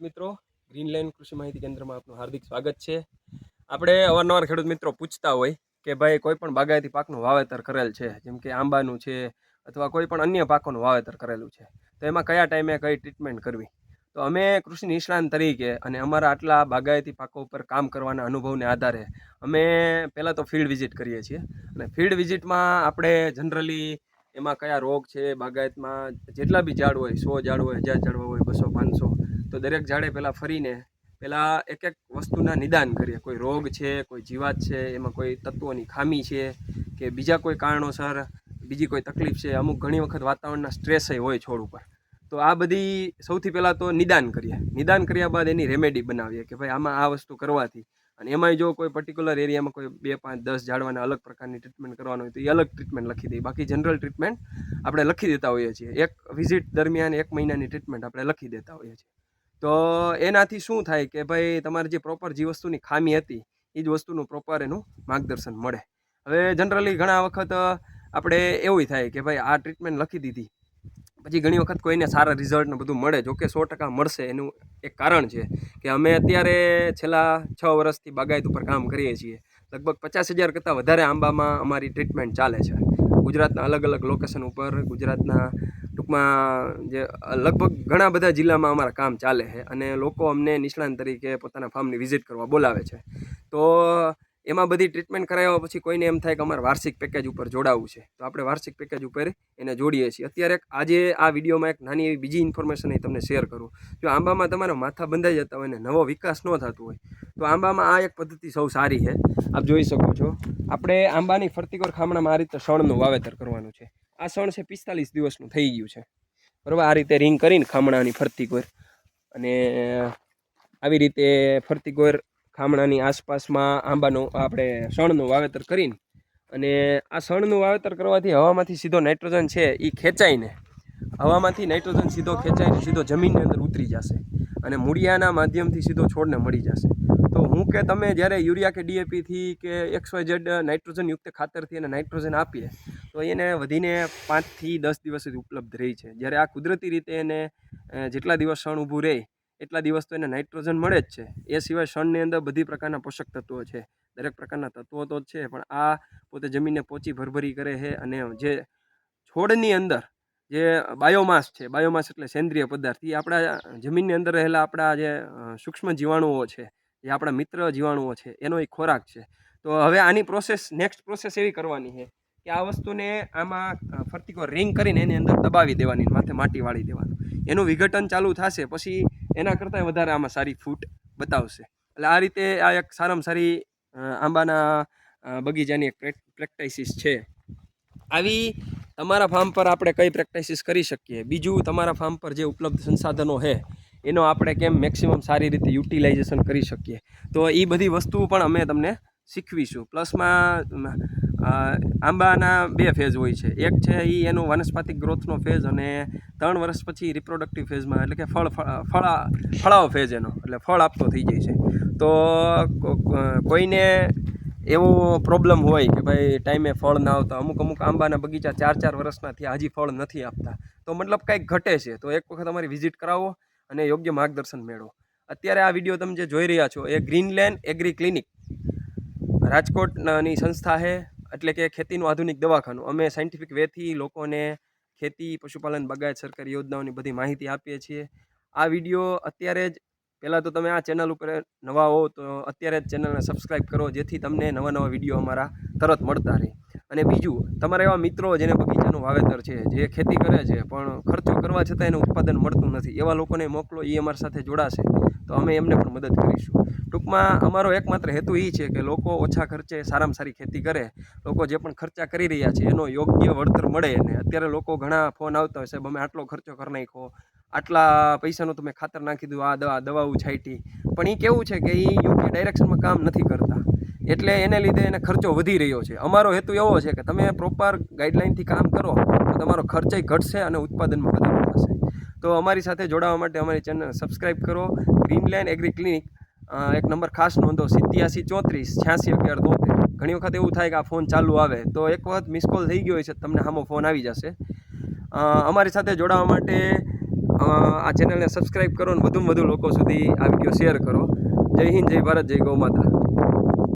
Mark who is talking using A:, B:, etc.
A: મિત્રો ગ્રીનલેન્ડ કૃષિ માહિતી કેન્દ્રમાં આપનું હાર્દિક સ્વાગત છે. આપણે અવારનવાર ખેડૂત મિત્રો પૂછતા હોય કે ભાઈ કોઈ પણ બાગાયતી પાકનું વાવેતર કરેલ છે, જેમ કે આંબાનું છે અથવા કોઈ પણ અન્ય પાકોનું વાવેતર કરેલું છે, તો એમાં કયા ટાઈમે કઈ ટ્રીટમેન્ટ કરવી? તો અમે કૃષિ નિષ્ણાંત તરીકે અને અમારા આટલા બાગાયતી પાકો ઉપર કામ કરવાના અનુભવને આધારે અમે પહેલાં તો ફિલ્ડ વિઝિટ કરીએ છીએ. અને ફિલ્ડ વિઝિટમાં આપણે જનરલી એમાં કયા રોગ છે, બાગાયતમાં જેટલા બી ઝાડ હોય, સો ઝાડ હોય, હજાર ઝાડ હોય, બસો, પાંચસો તો દરેક ઝાડે પહેલાં ફરીને પહેલાં એક એક વસ્તુના નિદાન કરીએ. કોઈ રોગ છે, કોઈ જીવાત છે, એમાં કોઈ તત્વોની ખામી છે કે બીજા કોઈ કારણોસર બીજી કોઈ તકલીફ છે, અમુક ઘણી વખત વાતાવરણના સ્ટ્રેસ હોય છોડ ઉપર. તો આ બધી સૌથી પહેલાં તો નિદાન કરીએ. નિદાન કર્યા બાદ એની રેમેડી બનાવીએ કે ભાઈ આમાં આ વસ્તુ કરવાથી. અને એમાંય જો કોઈ પર્ટિક્યુલર એરિયામાં કોઈ બે, પાંચ, દસ ઝાડવાના અલગ પ્રકારની ટ્રીટમેન્ટ કરવાનું હોય તો એ અલગ ટ્રીટમેન્ટ લખી દઈએ. બાકી જનરલ ટ્રીટમેન્ટ આપણે લખી દેતા હોઈએ છીએ. એક વિઝિટ દરમિયાન એક મહિનાની ટ્રીટમેન્ટ આપણે લખી દેતા હોઈએ છીએ. તો એનાથી શું થાય કે ભાઈ તમારે જે પ્રોપર જે વસ્તુની ખામી હતી, એ જ વસ્તુનું પ્રોપર એનું માર્ગદર્શન મળે. હવે જનરલી ઘણા વખત આપણે એવું થાય કે ભાઈ આ ટ્રીટમેન્ટ લખી દીધી. પછી ઘણી વખત કોઈને સારા રિઝલ્ટ ને બધું મળે. જોકે સો ટકા મળશે એનું એક કારણ છે કે અમે અત્યારે છેલ્લા છ વર્ષથી બાગાયત ઉપર કામ કરીએ છીએ. લગભગ પચાસ હજાર કરતાં વધારે આંબામાં અમારી ટ્રીટમેન્ટ ચાલે છે. ગુજરાતના અલગ અલગ લોકેશન ઉપર, ગુજરાતના ટૂંકમાં જે લગભગ ઘણા બધા જિલ્લામાં અમારા કામ ચાલે છે અને લોકો અમને નિષ્ણાંત તરીકે પોતાના ફાર્મની વિઝિટ કરવા બોલાવે છે. તો એમાં બધી ટ્રીટમેન્ટ કરાવ્યા પછી કોઈને એમ થાય કે અમારે વાર્ષિક પેકેજ ઉપર જોડાવવું છે. તો આપણે વાર્ષિક પેકેજ ઉપર એને જોડીએ છીએ. અત્યારે આજે આ વિડીયોમાં એક નાની એવી બીજી ઇન્ફોર્મેશન એ તમને શેર કરું. જો આંબામાં તમારા માથા બંધાઈ જતા હોય ને નવો વિકાસ ન થતો હોય, તો આંબામાં આ એક પદ્ધતિ સૌ સારી છે. આપ જોઈ શકો છો. આપણે આંબાની ફરતીકોર ખામણામાં આ રીતે શણનું વાવેતર કરવાનું છે. આ સણ છે પિસ્તાલીસ દિવસનું થઈ ગયું છે. બરાબર? આ રીતે રિંગ કરીને ખામણાની ફરતી ફરતીકોર અને આવી રીતે ફરતી કોર ખામણાની આસપાસમાં આંબાનું, આપણે સણનું વાવેતર કરીને અને આ સણનું વાવેતર કરવાથી હવામાંથી સીધો નાઇટ્રોજન છે એ ખેંચાઈને, હવામાંથી નાઇટ્રોજન સીધો ખેંચાઈને સીધો જમીનની અંદર ઉતરી જશે અને મૂળિયાના માધ્યમથી સીધો છોડને મળી જશે. હું કે તમે જ્યારે યુરિયા કે ડીએપીથી કે એક્સ વાય ઝેડ નાઇટ્રોજનયુક્ત ખાતરથી એને નાઇટ્રોજન આપીએ, તો એને વધીને પાંચથી દસ દિવસ સુધી ઉપલબ્ધ રહી છે. જ્યારે આ કુદરતી રીતે એને જેટલા દિવસ શણ ઊભું રહે, એટલા દિવસ તો એને નાઇટ્રોજન મળે જ છે. એ સિવાય શણની અંદર બધી પ્રકારના પોષક તત્વો છે. દરેક પ્રકારના તત્વો તો જ છે, પણ આ પોતે જમીનને પોચી ભરભરી કરે છે અને જે છોડની અંદર જે બાયોમાસ છે બાયોમાસ એટલે સેન્દ્રિય પદાર્થ એ આપણા જમીનની અંદર રહેલા આપણા જે સૂક્ષ્મ જીવાણુઓ છે જે આપણા મિત્ર જીવાણુઓ છે, એનો એક ખોરાક છે. તો હવે આની પ્રોસેસ નેક્સ્ટ પ્રોસેસ એવી કરવાની છે કે આ વસ્તુને આમાં ફરતીકો રિંગ કરીને એની અંદર દબાવી દેવાની, માથે માટી વાળી દેવાનું. એનું વિઘટન ચાલુ થશે, પછી એના કરતાં વધારે આમાં સારી ફૂટ બતાવશે. એટલે આ રીતે આ એક સારામાં સારી આંબાના બગીચાની એક પ્રેક્ટાઇસિસ છે. આવી તમારા ફાર્મ પર આપણે કઈ પ્રેક્ટાઇસિસ કરી શકીએ? બીજું તમારા ફાર્મ પર જે ઉપલબ્ધ સંસાધનો છે એનો આપણે કેમ મેક્સિમમ સારી રીતે યુટિલાઇઝેશન કરી શકીએ. તો એ બધી વસ્તુઓ પણ અમે તમને શીખવીશું. પ્લસમાં આંબાના બે ફેઝ હોય છે. એક છે એ એનું વનસ્પતિક ગ્રોથનો ફેઝ અને ત્રણ વર્ષ પછી રિપ્રોડક્ટિવ ફેઝમાં એટલે કે ફળ, ફળ- ફળા, ફળાવ ફેઝ એનો, એટલે ફળ આપતો થઈ જાય છે. તો કોઈને એવો પ્રોબ્લેમ હોય કે ભાઈ ટાઈમે ફળ ના આવતા, અમુક અમુક આંબાના બગીચા ચાર ચાર વર્ષના થયા, હજી ફળ નથી આપતા. તો મતલબ કંઈક ઘટે છે. તો એક વખત અમારી વિઝિટ કરાવો. અને યોગ્ય માર્ગદર્શન મેળવો. અત્યારે આ વીડિયો તમે જે જોઈ રહ્યા છો, એ ગ્રીનલેન્ડ એગ્રી ક્લિનિક રાજકોટની સંસ્થા છે, એટલે કે ખેતીનું આધુનિક દવાખાનું. અમે સાયન્ટિફિક વેથી લોકોને ખેતી, પશુપાલન, બગાયત, સરકારી યોજનાઓની બધી માહિતી આપીએ છીએ. આ વીડિયો અત્યારે જ, પહેલાં તો તમે આ ચેનલ ઉપર નવા હો, તો અત્યારે જ ચેનલને સબસ્ક્રાઈબ કરો, જેથી તમને નવા નવા વીડિયો અમારા તરત મળતા રહે. અને બીજું, તમારા એવા મિત્રો જેને બગીચાનું વાવેતર છે, જે ખેતી કરે છે, પણ ખર્ચો કરવા છતાં એને ઉત્પાદન મળતું નથી, એવા લોકોને મોકલો, એ અમારી સાથે જોડાશે, તો અમે એમને પણ મદદ કરીશું. ટૂંકમાં, અમારો એકમાત્ર હેતુ એ છે કે લોકો ઓછા ખર્ચે સારામાં સારી ખેતી કરે, લોકો જે પણ ખર્ચા કરી રહ્યા છે, એનો યોગ્ય વળતર મળે અને અત્યારે લોકો ઘણા ફોન આવતા હોય, સાહેબ, અમે આટલો ખર્ચો કરી નાખ્યો, આટલા પૈસાનું તમે ખાતર નાખી દીધું, આ દવા દવાઓ છાંટી પણ એ કેવું છે કે એ યોગ્ય ડાયરેક્શનમાં કામ નથી કરતા. એટલે એને લીધે એને ખર્ચો વધી રહ્યો છે. અમારો હેતુ એવો છે કે તમે પ્રોપર ગાઈડલાઇનથી કામ કરો, તો તમારો ખર્ચય ઘટશે અને ઉત્પાદનમાં વધારો થશે. તો અમારી સાથે જોડાવા માટે અમારી ચેનલ સબસ્ક્રાઈબ કરો. ગ્રીનલેન્ડ એગ્રી ક્લિનિક એક નંબર ખાસ નોંધો, સિત્યાસી ચોત્રીસ, છ્યાસી અગિયાર તોતેર. ઘણી વખત એવું થાય કે આ ફોન ચાલુ આવે, તો એક વખત મિસ કોલ થઈ ગયો હોય છે તમને સામો ફોન આવી જશે. અમારી સાથે જોડાવા માટે આ ચેનલને સબસ્ક્રાઈબ કરો અને વધુમાં વધુ લોકો સુધી આ વીડિયો શેર કરો. જય હિન્દ, જય ભારત, જય ગૌ માતા.